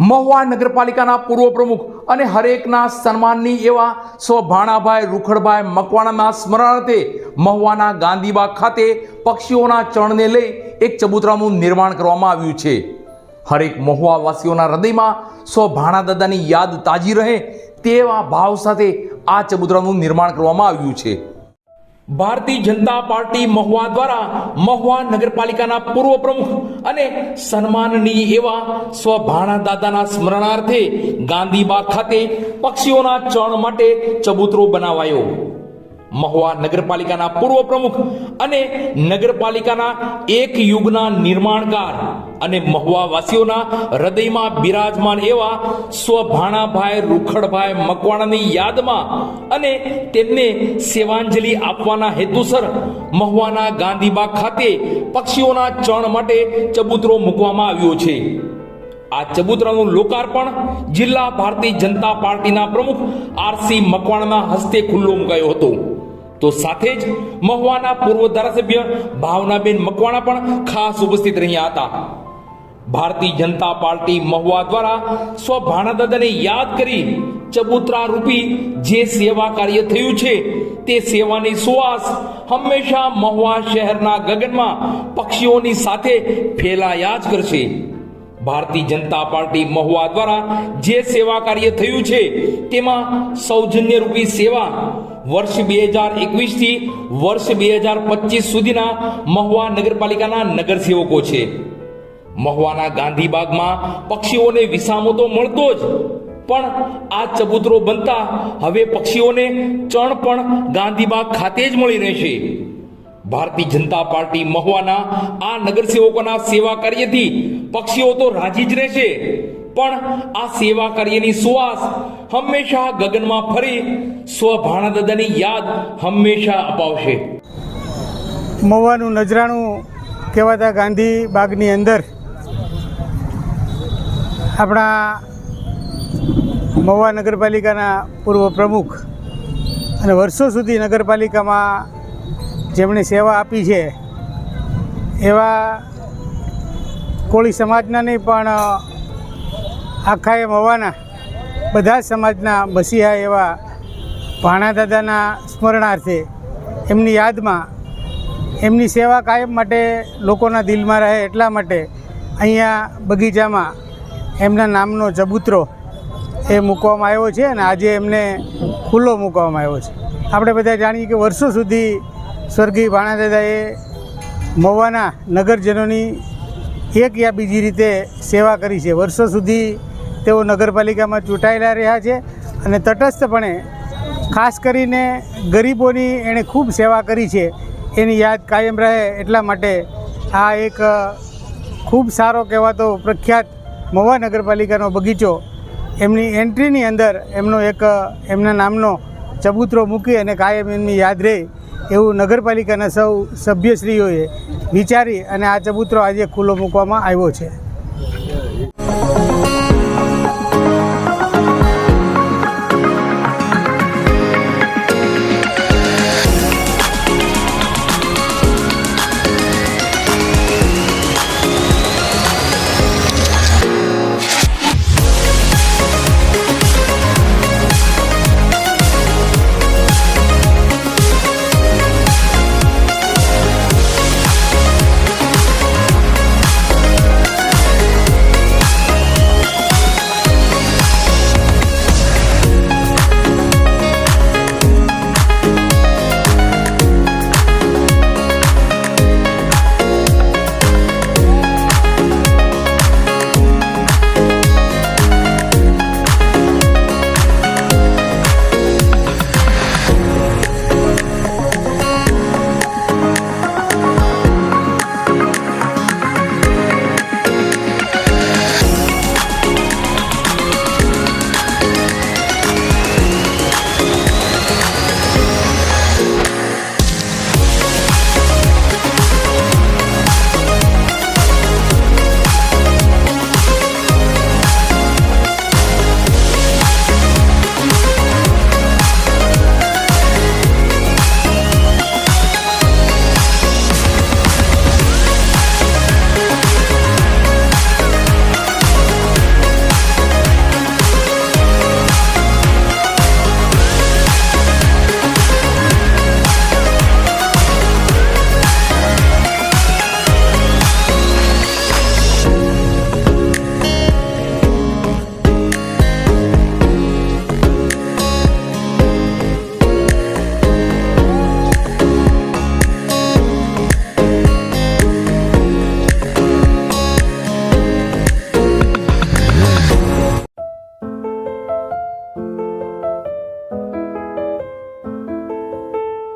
મહુવા નગરપાલિકાના પૂર્વ પ્રમુખ અને હરેકના સન્માનની એવા સ્વ ભાણાભાઈ રૂખડભાઈ, મકવાણાના સ્મરણાર્થે મહુવાના ગાંધીબાગ ખાતે પક્ષીઓના ચણને લઈ એક ચબૂતરાનું નિર્માણ કરવામાં આવ્યું છે. હરેક મહુવાવાસીઓના હૃદયમાં સ્વ ભાણા દાદાની યાદ તાજી રહે તેવા ભાવ સાથે આ ચબૂતરાનું નિર્માણ કરવામાં આવ્યું છે. ભારતીય જનતા પાર્ટી મહુવા દ્વારા મહુવા નગરપાલિકાના પૂર્વ પ્રમુખ અને સન્માનની એવા સ્વભાણા દાદાના સ્મરણાર્થે ગાંધીબાગ ખાતે પક્ષીઓના ચણ માટે ચબૂતરો બનાવાયો. મહુવા નગરપાલિકાના પૂર્વ પ્રમુખ અને નગરપાલિકાના એક યુગના નિર્માણકાર અને મહુવા વાસીઓના હૃદયમાં બિરાજમાન એવા સ્વભાણાભાઈ, રૂખડભાઈ મકવાણાની યાદમાં અને તેમને સેવાંજલિ આપવાના હેતુસર મહુવાના ગાંધીબાગ ખાતે પક્ષીઓના ચણ માટે ચબૂતરો મૂકવામાં આવ્યો છે. આ ચબૂતરાનું લોકાર્પણ જિલ્લા ભારતીય જનતા પાર્ટીના પ્રમુખ આરસી મકવાણના હસ્તે ખુલ્લો મુકાયો હતો. તો સાથે જ મહુવાના પૂર્વ ધારાસભ્ય ભાવનાબેન મકવાણા પણ ખાસ ઉપસ્થિત રહ્યા હતા. ભારતીય જનતા પાર્ટી મહુવા દ્વારા સ્વ ભાણાદાદાને યાદ કરી ચબૂતરા રૂપી જે સેવા કાર્ય થયું છે તે સેવાની સુવાસ હંમેશા મહુવા શહેરના ગગનમાં પક્ષીઓની સાથે ફેલાયા જ કરશે. ભારતીય જનતા પાર્ટી મહુવા દ્વારા જે સેવા કાર્ય થયું છે તેમાં સૌજન્ય રૂપી સેવા વર્ષ બે હજાર એકવીસથી વર્ષ બે હજાર પચીસ સુધીના મહુવા નગરપાલિકાના નગરસેવકો છે. મહુવાના ગાંધીબાગમાં પક્ષીઓને વિસામો તો મળતો જ, પણ આ ચબૂતરો બનતા હવે પક્ષીઓને ચણ પણ ગાંધીબાગ ખાતે જ મળી રહેશે. ભારતીય જનતા પાર્ટી મહુવાના આ નગરસેવકોના સેવા કાર્યથી પક્ષીઓ તો રાજી જ રહેશે. પણ આ સેવા કાર્યની સુવાસ હંમેશા ગગનમાં ફરી સ્વ દાદાની યાદ હંમેશા અપાવશે. મવાનું નજરાણું કહેવાતા ગાંધી બાગની અંદર આપણા મવા નગરપાલિકાના પૂર્વ પ્રમુખ અને વર્ષો સુધી નગરપાલિકામાં જેમણે સેવા આપી છે, એવા કોળી સમાજના નહીં પણ આખા એ મહુવાના બધા સમાજના મસીહા એવા ભાણા દાદાના સ્મરણાર્થે એમની યાદમાં એમની સેવા કાયમ માટે લોકોના દિલમાં રહે એટલા માટે અહીંયા બગીચામાં એમના નામનો ચબૂતરો એ મૂકવામાં આવ્યો છે અને આજે એમને ખુલ્લો મૂકવામાં આવ્યો છે. આપણે બધા જાણીએ કે વર્ષો સુધી સ્વર્ગીય ભાણાદાદાએ મવાના નગરજનોની એક યા બીજી રીતે સેવા કરી છે. વર્ષો સુધી તેઓ નગરપાલિકામાં ચૂંટાયેલા રહ્યા છે અને તટસ્થપણે ખાસ કરીને ગરીબોની એણે ખૂબ સેવા કરી છે. એની યાદ કાયમ રહે એટલા માટે આ એક ખૂબ સારો કહેવાતો પ્રખ્યાત મહુવા નગરપાલિકાનો બગીચો એમની એન્ટ્રીની અંદર એમનો એક એમના નામનો ચબૂતરો મૂકી અને કાયમ એમની યાદ રહે એવું નગરપાલિકાના સૌ સભ્યશ્રીઓએ વિચારી અને આ ચબૂતરો આજે ખુલ્લો મૂકવામાં આવ્યો છે.